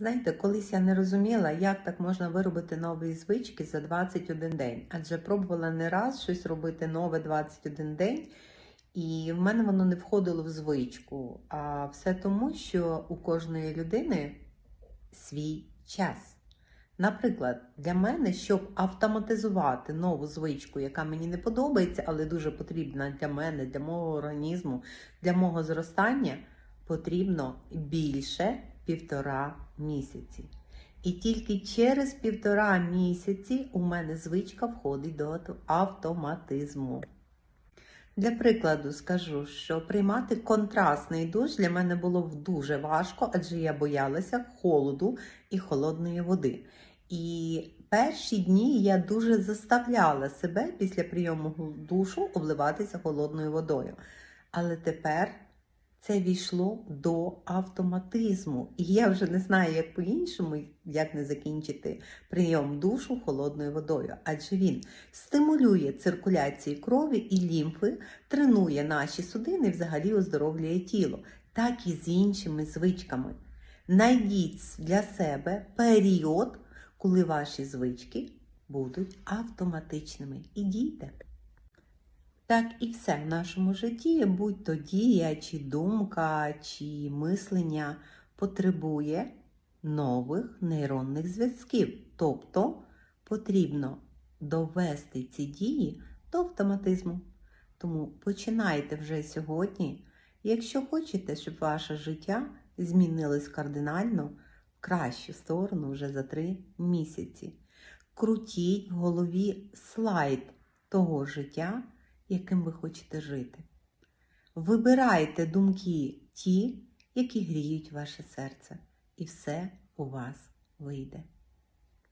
Знаєте, колись я не розуміла, як так можна виробити нові звички за 21 день. Адже пробувала не раз щось робити нове 21 день, і в мене воно не входило в звичку. А все тому, що у кожної людини свій час. Наприклад, для мене, щоб автоматизувати нову звичку, яка мені не подобається, але дуже потрібна для мене, для мого організму, для мого зростання, потрібно більше півтора місяці. І тільки через півтора місяці у мене звичка входить до автоматизму. Для прикладу скажу, що приймати контрастний душ для мене було дуже важко, адже я боялася холоду і холодної води. І перші дні я дуже заставляла себе після прийому душу обливатися холодною водою. Але тепер це війшло до автоматизму. І я вже не знаю, як по-іншому, як не закінчити прийом душу холодною водою, адже він стимулює циркуляцію крові і лімфи, тренує наші судини взагалі оздоровлює тіло, так і з іншими звичками. Найдіть для себе період, коли ваші звички будуть автоматичними. І дійте. Так і все в нашому житті, будь то дія, чи думка, чи мислення, потребує нових нейронних зв'язків. Тобто потрібно довести ці дії до автоматизму. Тому починайте вже сьогодні, якщо хочете, щоб ваше життя змінилось кардинально в кращу сторону вже за три місяці. Крутіть в голові слайд того життя, яким ви хочете жити. Вибирайте думки ті, які гріють ваше серце, і все у вас вийде.